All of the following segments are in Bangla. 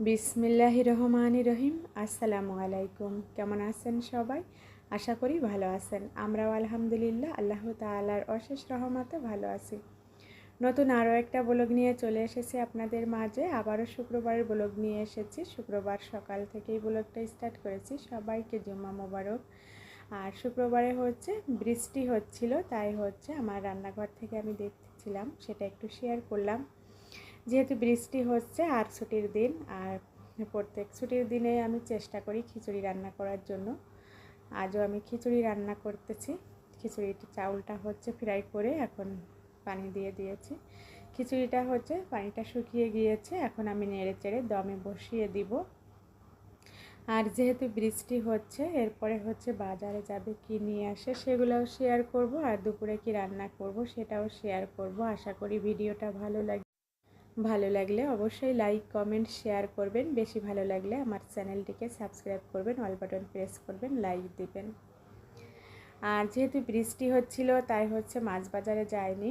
বিসমিল্লাহি রহমানি রহিম। আসসালামু আলাইকুম। কেমন আছেন সবাই? আশা করি ভালো আছেন। আমরাও আলহামদুলিল্লাহ, আল্লাহ তালার অশেষ রহমতে ভালো আছি। নতুন আরও একটা ব্লগ নিয়ে চলে এসেছি আপনাদের মাঝে। আবারও শুক্রবারের ব্লগ নিয়ে এসেছি। শুক্রবার সকাল থেকেই ব্লগটা স্টার্ট করেছি। সবাইকে জুম্মা মোবারক। আর শুক্রবারে হচ্ছে বৃষ্টি হচ্ছিল, তাই হচ্ছে আমার রান্নাঘর থেকে আমি দেখছিলাম, সেটা একটু শেয়ার করলাম। যেহেতু বৃষ্টি হচ্ছে আর ছুটির দিন, আর প্রত্যেক ছুটির দিনে আমি চেষ্টা করি খিচুড়ি রান্না করার জন্য। আজও আমি খিচুড়ি রান্না করতেছি। খিচুড়িটা চাউলটা হচ্ছে ফ্রাই করে এখন পানি দিয়ে দিয়েছি। খিচুড়িটা হচ্ছে পানিটা শুকিয়ে গিয়েছে, এখন আমি নেড়ে চেড়ে দমে বসিয়ে দিব। আর যেহেতু বৃষ্টি হচ্ছে, এরপরে হচ্ছে বাজারে যাবে কি নিয়ে আসে সেগুলোও শেয়ার করব, আর দুপুরে কি রান্না করব সেটাও শেয়ার করব। আশা করি ভিডিওটা ভালো লাগে ভালো লাগলে অবশ্যই লাইক কমেন্ট শেয়ার করবেন। বেশি ভালো লাগলে আমার চ্যানেলটিকে সাবস্ক্রাইব করবেন অল বাটন প্রেস করবেন লাইক দিবেন। আর যেহেতু বৃষ্টি হচ্ছিল, তাই হচ্ছে মাছ বাজারে যায়নি।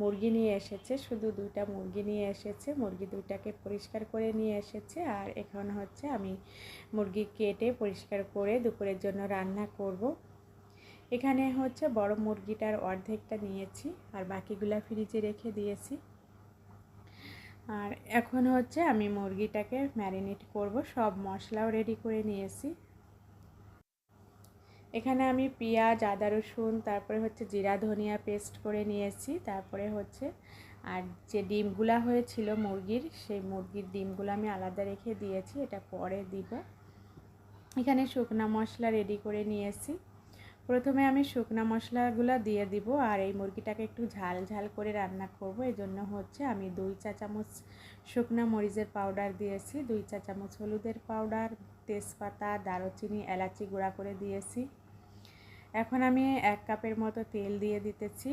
মুরগি নিয়ে এসেছে, শুধু দুইটা মুরগি নিয়ে এসেছে। মুরগি দুইটাকে পরিষ্কার করে নিয়ে এসেছে, আর এখন হচ্ছে আমি মুরগি কেটে পরিষ্কার করে দুপুরের জন্য রান্না করব। এখানে হচ্ছে বড় মুরগিটার অর্ধেকটা নিয়েছি, আর বাকিগুলা ফ্রিজে রেখে দিয়েছি। আর এখন হচ্ছে আমি মুরগিটাকে ম্যারিনেট করব, সব মশলাও রেডি করে নিয়েছি। এখানে আমি পেঁয়াজ, আদা, রসুন, তারপরে হচ্ছে জিরা, ধনিয়া পেস্ট করে নিয়েছি, তারপরে হচ্ছে আর যে ডিমগুলা হয়েছিল মুরগির, সেই মুরগির ডিমগুলো আমি আলাদা রেখে দিয়েছি, এটা পরে দিব। এখানে শুকনা মশলা রেডি করে নিয়েছি। প্রথমে আমি শুকনা মশলাগুলো দিয়ে দিব আর এই মুরগিটাকে একটু ঝাল ঝাল করে রান্না করব। এই জন্য হচ্ছে আমি দুই চা চামচ শুকনা মরিচের পাউডার দিয়েছি, দুই চা চামচ হলুদের পাউডার, তেজপাতা, দারুচিনি, এলাচি গুঁড়া করে দিয়েছি। এখন আমি এক কাপের মতো তেল দিয়ে দিতেছি।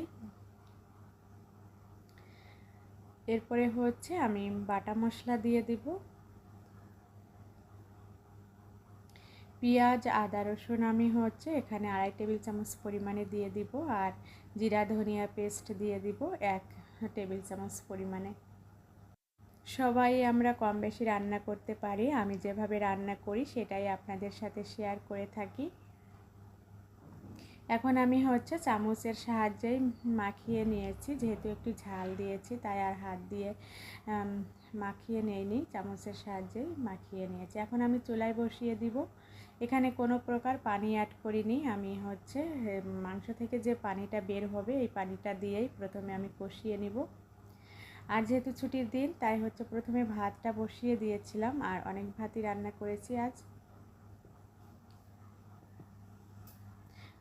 এরপরে হচ্ছে আমি বাটা মশলা দিয়ে দিব। পেঁয়াজ, আদা, রসুন আমি হচ্ছে এখানে আড়াই টেবিল চামচ পরিমাণে দিয়ে দিব আর জিরা, ধনিয়া পেস্ট দিয়ে দিব এক টেবিল চামচ পরিমাণে। সবাই আমরা কম বেশি রান্না করতে পারি, আমি যেভাবে রান্না করি সেটাই আপনাদের সাথে শেয়ার করে থাকি। এখন আমি হচ্ছে চামচের সাহায্যেই মাখিয়ে নিয়েছি, যেহেতু একটু ঝাল দিয়েছি তাই আর হাত দিয়ে মাখিয়ে নিইনি, চামচের সাহায্যেই মাখিয়ে নিয়েছি। এখন আমি চুলায় বসিয়ে দিব। এখানে কোনো প্রকার পানি অ্যাড করিনি। আমি হচ্ছে মাংস থেকে যে পানিটা বের হবে, এই পানিটা দিয়েই প্রথমে আমি কষিয়ে নিব। আর যেহেতু ছুটির দিন, তাই হচ্ছে প্রথমে ভাতটা বসিয়ে দিয়েছিলাম, আর অনেক ভাতই রান্না করেছি আজ।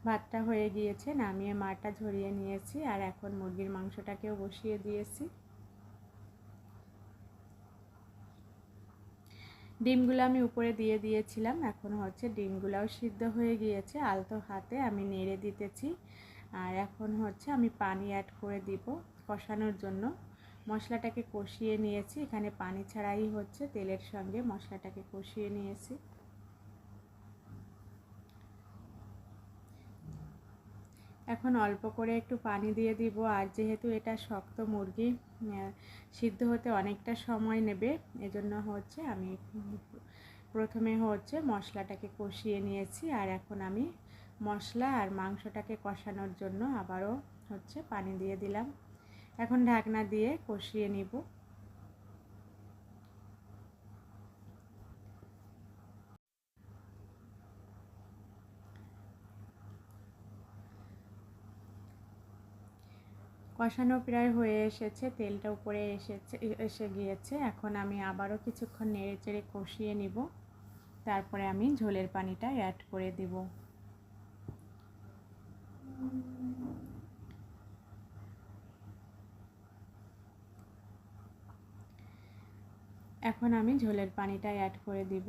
ভাতটা হয়ে গিয়েছে, নামিয়ে মাটা ঝরিয়ে নিয়েছি, আর এখন মুরগির মাংসটাকেও বসিয়ে দিয়েছি। ডিমগুলো আমি উপরে দিয়ে দিয়েছিলাম। এখন হচ্ছে ডিমগুলাও সিদ্ধ হয়ে গিয়েছে, আলতো হাতে আমি নেড়ে দিতেছি। আর এখন হচ্ছে আমি পানি অ্যাড করে দিব কষানোর জন্য। মশলাটাকে কষিয়ে নিয়েছি, এখানে পানি ছাড়াই হচ্ছে তেলের সঙ্গে মশলাটাকে কষিয়ে নিয়েছি। এখন অল্প করে একটু পানি দিয়ে দিব। আর যেহেতু এটা শক্ত মুরগি সিদ্ধ হতে অনেকটা সময় নেবে, এজন্য হচ্ছে আমি প্রথমে হচ্ছে মশলাটাকে কষিয়ে নিয়েছি। আর এখন আমি মশলা আর মাংসটাকে কষানোর জন্য আবারও হচ্ছে পানি দিয়ে দিলাম। এখন ঢাকনা দিয়ে কষিয়ে নিব। কষানো প্রায় হয়ে এসেছে, তেলটা উপরে এসেছে এসে গিয়েছে। এখন আমি আবারও কিছুক্ষণ নেড়ে চেড়ে কষিয়ে নিব। তারপরে আমি ঝোলের পানিটা অ্যাড করে দেব। এখন আমি ঝোলের পানিটা অ্যাড করে দিব।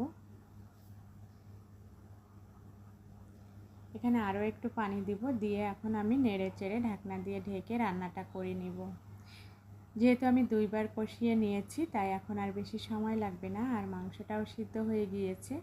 এখানে আরও একটু পানি দিব, দিয়ে এখন আমি নেড়ে চেড়ে ঢাকনা দিয়ে ঢেকে রান্নাটা করে নিব। যেহেতু আমি দুইবার কষিয়ে নিয়েছি, তাই এখন আর বেশি সময় লাগবে না, আর মাংসটাও সিদ্ধ হয়ে গিয়েছে।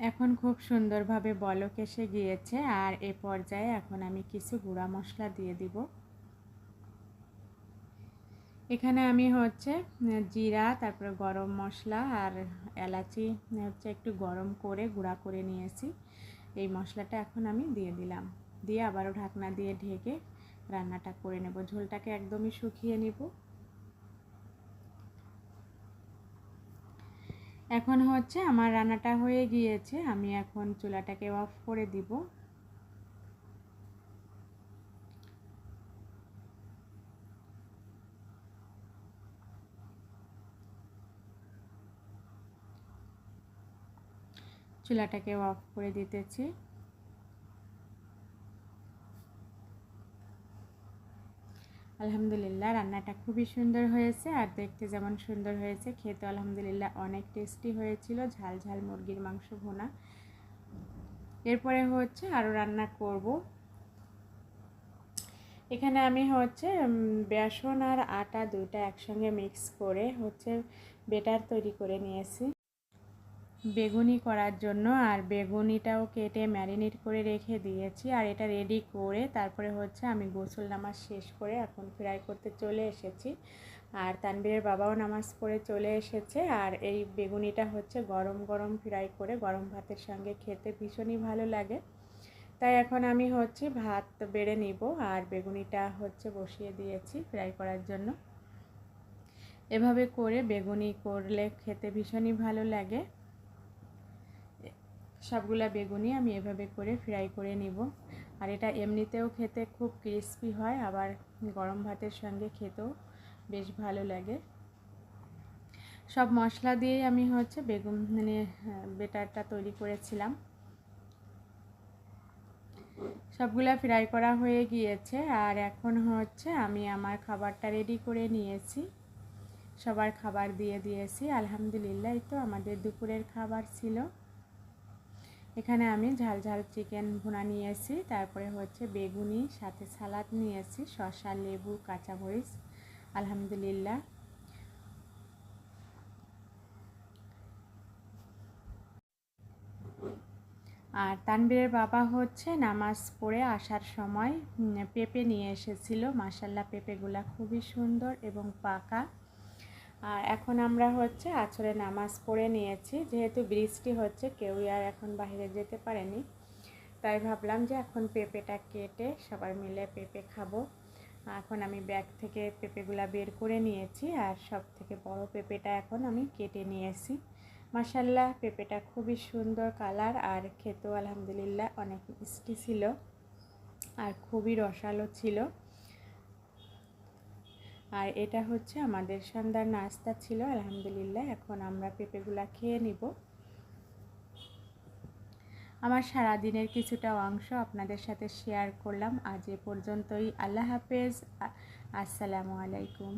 এখন খুব সুন্দরভাবে বলক এসে গিয়েছে আর এ পর্যায়ে এখন আমি কিছু গুঁড়া মশলা দিয়ে দিব। এখানে আমি হচ্ছে, জিরা, তারপরে গরম মশলা আর এলাচি হচ্ছে একটু গরম করে গুঁড়া করে নিয়েছি। এই মশলাটা এখন আমি দিয়ে দিলাম। দিয়ে আবারও ঢাকনা দিয়ে ঢেকে রান্নাটা করে নেব। ঝোলটাকে একদমই শুকিয়ে নিব। এখন হচ্ছে আমার রান্নাটা হয়ে গিয়েছে, আমি এখন চুলাটাকে অফ করে দিব। চুলাটাকে অফ করে দিতেছি। আলহামদুলিল্লাহ, রান্নাটা খুবই সুন্দর হয়েছে আর দেখতে যেমন সুন্দর হয়েছে। খেতে আলহামদুলিল্লাহ অনেক টেস্টি হয়েছিল, ঝাল ঝাল মুরগির মাংস ভোনা। এরপরে হচ্ছে আরও রান্না করব। এখানে আমি হচ্ছে বেসন আর আটা দুইটা একসঙ্গে মিক্স করে হচ্ছে বেটার তৈরি করে নিয়েছি। বেগুনি করার জন্য, আর বেগুনিটাও কেটে ম্যারিনেট করে রেখে দিয়েছি, আর এটা রেডি করে তারপরে হচ্ছে আমি গোসল নামাজ শেষ করে এখন ফ্রাই করতে চলে এসেছি। আর তানবীরের বাবাও নামাজ পড়ে চলে এসেছে, আর এই বেগুনিটা হচ্ছে গরম গরম ফ্রাই করে গরম ভাতের সঙ্গে খেতে ভীষণই ভালো লাগে। তাই এখন আমি হচ্ছে ভাত বেড়ে নিব, আর বেগুনিটা হচ্ছে বসিয়ে দিয়েছি ফ্রাই করার জন্য। এভাবে করে বেগুনি করলে খেতে ভীষণই ভালো লাগে। সবগুলা বেগুনি আমি এভাবে করে ফ্রাই করে নিব। আর এটা এমনিতেও খেতে খুব ক্রিস্পি হয়, আবার গরম ভাতের সঙ্গে খেতেও বেশ ভালো লাগে। সব মশলা দিয়েই আমি হচ্ছে বেগুন মানে বেটারটা তৈরি করেছিলাম। সবগুলা ফ্রাই করা হয়ে গিয়েছে, আর এখন হচ্ছে আমি আমার খাবারটা রেডি করে নিয়েছি। সবার খাবার দিয়ে দিয়েছি, আলহামদুলিল্লাহ তো আমাদের দুপুরের খাবার ছিল। এখানে আমি ঝাল ঝাল চিকেন ভুনা নিয়েছি, তারপরে হচ্ছে বেগুনি, সাথে সালাদ নিয়েছি, শসা, লেবু, কাঁচামরিচ, আলহামদুলিল্লাহ। আর তানবীরের বাবা হচ্ছে নামাজ পড়ে আসার সময় পেঁপে নিয়ে এসেছিল। মাসাল্লাহ পেঁপেগুলা খুবই সুন্দর এবং পাকা। আর এখন আমরা হচ্ছে আছরে নামাজ পড়ে নিয়েছি। যেহেতু বৃষ্টি হচ্ছে, কেউই আর এখন বাইরে যেতে পারেনি। তাই ভাবলাম যে এখন পেঁপেটা কেটে সবাই মিলে পেঁপে খাব। এখন আমি ব্যাগ থেকে পেঁপেগুলা বের করে নিয়েছি আর সব থেকে বড় পেঁপেটা এখন আমি কেটে নিয়েছি। মাসাল্লাহ পেঁপেটা খুবই সুন্দর কালার আর খেতেও আলহামদুলিল্লাহ অনেক মিষ্টি ছিল আর খুবই রসালো ছিল। আর এটা হচ্ছে আমাদের সন্ধ্যার নাস্তা ছিল, আলহামদুলিল্লাহ। এখন আমরা পেঁপেগুলা খেয়ে নিব। আমার সারা দিনের কিছুটা অংশ আপনাদের সাথে শেয়ার করলাম। আজ এ পর্যন্তই। আল্লাহ হাফেজ। আসসালামু আলাইকুম।